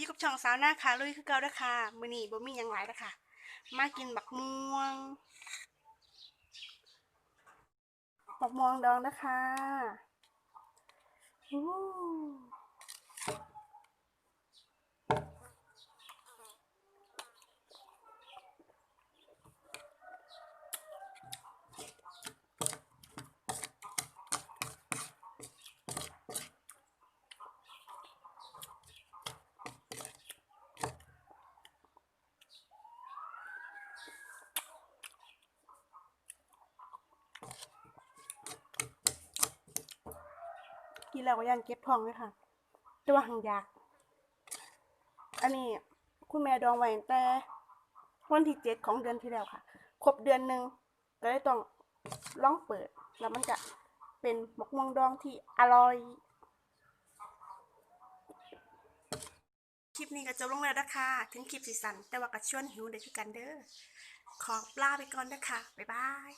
อยู่กับช่องสาวหน้าค่ะลุยคือเก่าเด้อค่ะมือนี่บ่มีหยังหลแล้วค่ะ มากินบักม่วงบักม่วงดองนะคะอู้ กินแล้วก็ยังเก็บท้องเลยค่ะ แต่ว่าหังอยากอันนี้คุณแม่ดองไว้แต่วันที่เจ็ดของเดือนที่แล้วค่ะ ครบเดือนหนึ่งก็เลยต้องลองเปิด แล้วมันจะเป็นหมกม่วงดองที่อร่อย คลิปนี้ก็จบลงแล้วนะคะ ถึงคลิปสีสัน แต่ว่าก็ชวนหิวเด็กคือกันเด้อ ขอลาไปก่อนนะคะ บ๊ายบาย